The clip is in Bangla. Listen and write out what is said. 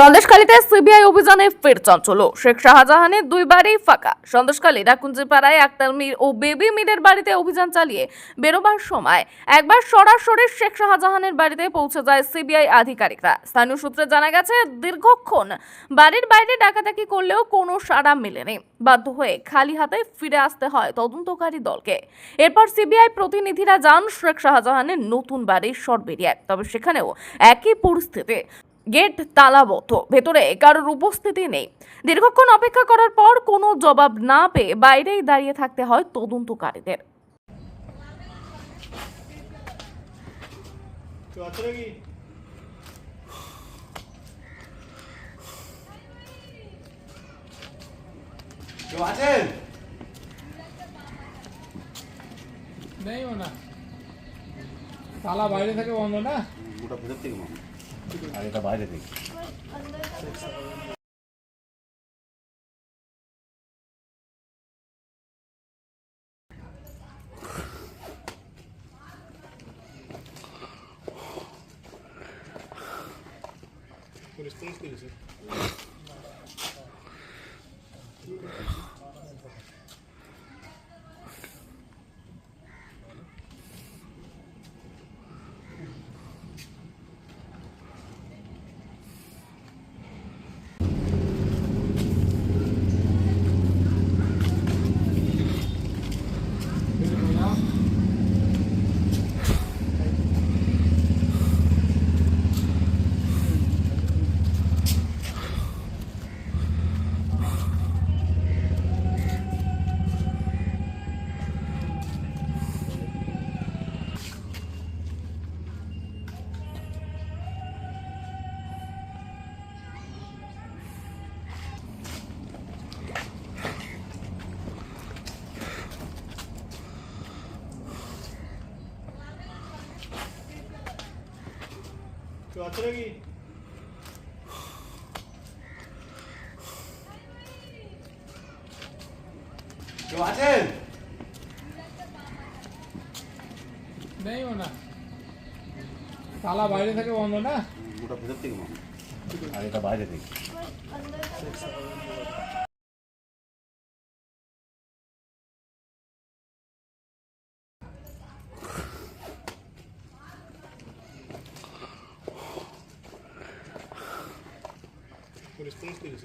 সন্দেশখালীতে সিবিআই অভিযানে ফের চঞ্চল শেখ শাহজাহানের দুই বাড়ি ফাঁকা। সন্দেশখালী ডাকুঞ্জিপাড়ায় আক্তার মির ও বেবি মিরের বাড়িতে অভিযান চালিয়ে বেরোবার সময় একবার সরাসরি শেখ শাহজাহানের বাড়িতে পৌঁছে যায় সিবিআই আধিকারিকরা। স্থানীয় সূত্রে জানা গেছে, দীর্ঘক্ষণ বাড়ির বাইরে ডাকাডাকি করলেও কোনো সাড়া মেলেনি। বাধ্য হয়ে খালি হাতে ফিরে আসতে হয় তদন্তকারী দলকে। এরপর সিবিআই প্রতিনিধিরা যান শেখ শাহজাহানের নতুন বাড়ির সরবেরিয়ায়। তবে সেখানেও একই পরিস্থিতি। গেট তালাবদ্ধ। ভেতরে কারোর উপস্থিতি নেই। দীর্ঘক্ষণ অপেক্ষা করার পর কোনো জবাব না পেয়ে বাইরেই দাঁড়িয়ে থাকতে হয় তদন্তকারীদের। আছেন? নেই না তালা বাইরে থেকে বন্ধ না? ওটা ভেতর থেকে মামা আর এটা বাইরে থেকে কেউ আছে নাকি কেউ আছেন নেই না তালা বাইরে থেকে বন্ধ না ওটা ভেতর থেকে মামা আর এটা বাইরে থেকে Por isso que eu não fiz.